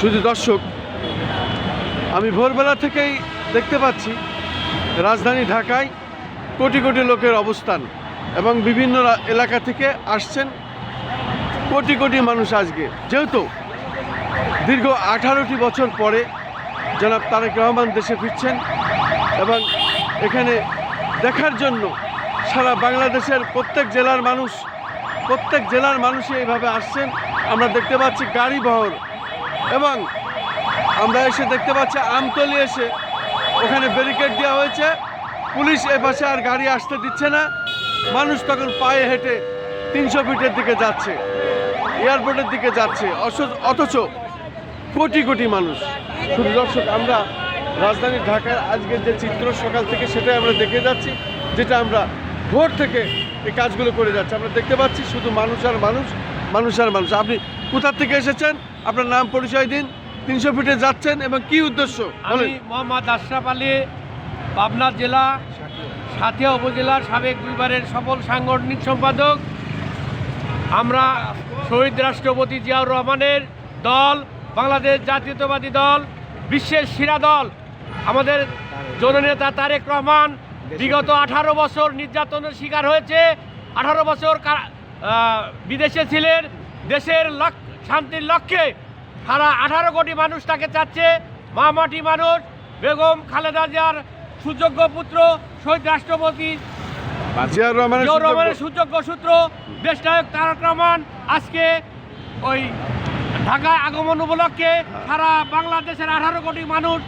শুধু দর্শক, আমি ভোরবেলা থেকেই দেখতে পাচ্ছি রাজধানী ঢাকায় কোটি কোটি লোকের অবস্থান এবং বিভিন্ন এলাকা থেকে আসছেন কোটি কোটি মানুষ আজকে। যেহেতু দীর্ঘ আঠারোটি বছর পরে জনাব তারেক রহমান দেশে ফিরছেন এবং এখানে দেখার জন্য সারা বাংলাদেশের প্রত্যেক জেলার মানুষ, প্রত্যেক জেলার মানুষই এইভাবে আসছেন। আমরা দেখতে পাচ্ছি গাড়ি বহর এবং আমরা এসে দেখতে পাচ্ছি আমতলি এসে ওখানে ব্যারিকেড দেওয়া হয়েছে। পুলিশ এ পাশে আর গাড়ি আসতে দিচ্ছে না। মানুষ তখন পায়ে হেঁটে তিনশো ফিটের দিকে যাচ্ছে এয়ারপোর্টের দিকে যাচ্ছে। অথচ কোটি কোটি মানুষ। শুধু দর্শক, আমরা রাজধানী ঢাকার আজকের যে চিত্র সকাল থেকে সেটাই আমরা দেখে যাচ্ছি, যেটা আমরা ভোর থেকে এই কাজগুলো করে যাচ্ছি। আমরা দেখতে পাচ্ছি শুধু মানুষ আর মানুষ মানুষ আর মানুষ। আপনি কোথার থেকে এসেছেন? আপনার নাম পরিচয় দিন। তিনশো ফিটে যাচ্ছেন এবং কি উদ্দেশ্য? আমি মোহাম্মদ আশরাফ আলী পাবনা জেলা সাথিয়া উপজেলার সাবেক দুইবারের সফল সাংগঠনিক সম্পাদক। আমরা শহীদ রাষ্ট্রপতি জিয়াউর রহমানের দল বাংলাদেশ জাতীয়তাবাদী দল বিশ্বের সেরা দল। আমাদের জননেতা তারেক রহমান বিগত আঠারো বছর নির্যাতনের শিকার হয়েছে। আঠারো বছর বিদেশে ছিলেন। দেশের লক- শান্তির লক্ষ্যে সারা আঠারো কোটি মানুষ তাকে চাচ্ছে মা মাটি মানুষ বেগম খালেদা জিয়ার সুযোগ্য পুত্র শহীদ রাষ্ট্রপতি জিয়াউর রহমানের সুযোগ্য- সূত্র দেশ নায়ক তারক রহমান আজকে ওই ঢাকায় আগমন উপলক্ষে সারা বাংলাদেশের আঠারো কোটি মানুষ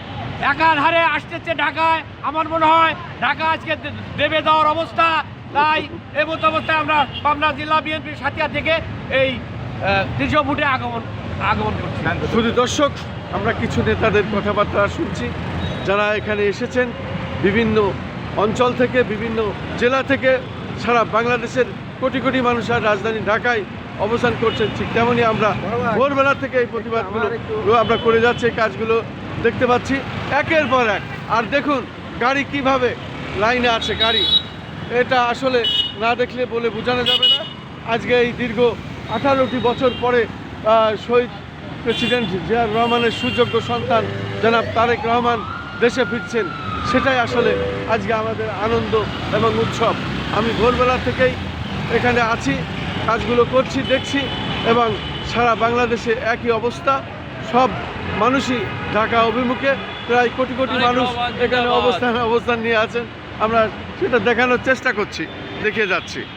একাধারে আসতেছে ঢাকায়। আমার মনে হয় ঢাকা আজকে দেবে দেওয়ার অবস্থা। তাই এই মতো অবস্থায় আমরা পাবনা জেলা বিএনপির সাথিয়া থেকে এই তৃতীয় ফুটে আগমন আগমন করছি। শুধু দর্শক, আমরা কিছু নেতাদের কথাবার্তা শুনছি, যারা এখানে এসেছেন বিভিন্ন অঞ্চল থেকে, বিভিন্ন জেলা থেকে, সারা বাংলাদেশের কোটি কোটি মানুষ আর রাজধানী ঢাকায় অবস্থান করছেন। ঠিক তেমনই আমরা ভোরবেলা থেকে এই প্রতিবাদগুলো আমরা করে যাচ্ছি কাজগুলো দেখতে পাচ্ছি। একের পর এক। আর দেখুন, গাড়ি কীভাবে লাইনে আছে, গাড়ি। এটা আসলে না দেখলে বলে বোঝানো যাবে না। আজকে এই দীর্ঘ আঠারোটি বছর পরে শহীদ প্রেসিডেন্ট জিয়াউর রহমানের সুযোগ্য সন্তান জনাব তারেক রহমান দেশে ফিরছেন। সেটাই আসলে আজকে আমাদের আনন্দ এবং উৎসব। আমি ভোরবেলা থেকেই এখানে আছি কাজগুলো করছি দেখছি এবং সারা বাংলাদেশে একই অবস্থা। সব মানুষই ঢাকা অভিমুখে প্রায় কোটি কোটি মানুষ এখানে অবস্থান অবস্থান নিয়ে আছেন। আমরা সেটা দেখানোর চেষ্টা করছি দেখিয়ে যাচ্ছি।